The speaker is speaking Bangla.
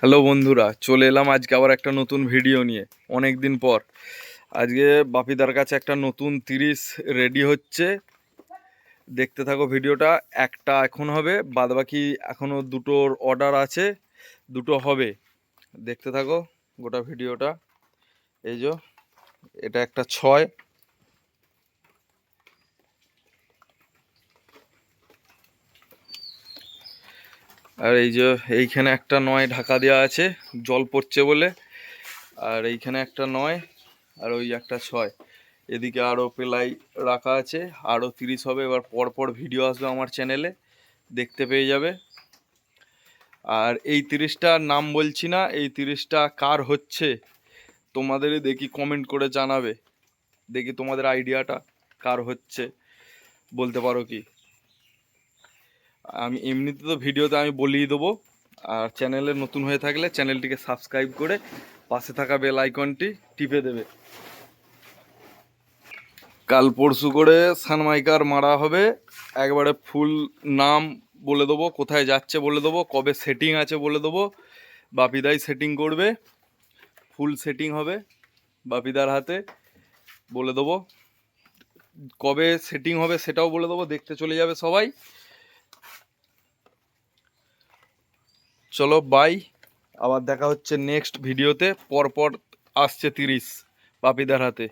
হ্যালো বন্ধুরা, চলে এলাম আজকে আবার একটা নতুন ভিডিও নিয়ে অনেক দিন পর। আজকে বাপিদার কাছে একটা নতুন তিরিশ রেডি হচ্ছে। দেখতে থাকো ভিডিওটা একটা এখন হবে, বাদবাকি এখনও দুটোর অর্ডার আছে, দুটো হবে। দেখতে থাকো গোটা ভিডিওটা এই যে, এটা একটা ছয়। আর এই যে এইখানে একটা নয় ঢাকা দেওয়া আছে, জল পড়ছে বলে। আর এইখানে একটা নয়, আর ওই একটা ছয়। এদিকে আরও পেলাই রাখা আছে, আরও তিরিশ হবে। এবার পর পর ভিডিও আসবে আমার চ্যানেলে, দেখতে পেয়ে যাবে। আর এই তিরিশটার নাম বলছি না, এই তিরিশটা কার হচ্ছে, তোমাদেরই দেখি কমেন্ট করে জানাবে। দেখি তোমাদের আইডিয়াটা কার হচ্ছে, বলতে পারো কি? আমি এমনিতে তো ভিডিওতে আমি বলিয়ে দেবো। আর চ্যানেলে নতুন হয়ে থাকলে চ্যানেলটিকে সাবস্ক্রাইব করে পাশে থাকা বেল আইকনটি টিপে দেবে। কাল পরশু করে সানমাইকার মারা হবে। একবারে ফুল নাম বলে দেবো, কোথায় যাচ্ছে বলে দেবো, কবে সেটিং আছে বলে দেবো। বাপিদাই সেটিং করবে, ফুল সেটিং হবে বাপিদার হাতে বলে দেবো। কবে সেটিং হবে সেটাও বলে দেবো, দেখতে চলে যাবে সবাই। চলো বাই আবার দেখা হচ্ছে নেক্সট ভিডিওতে পরপর আসছে তিরিশ পাপিদার হাতে।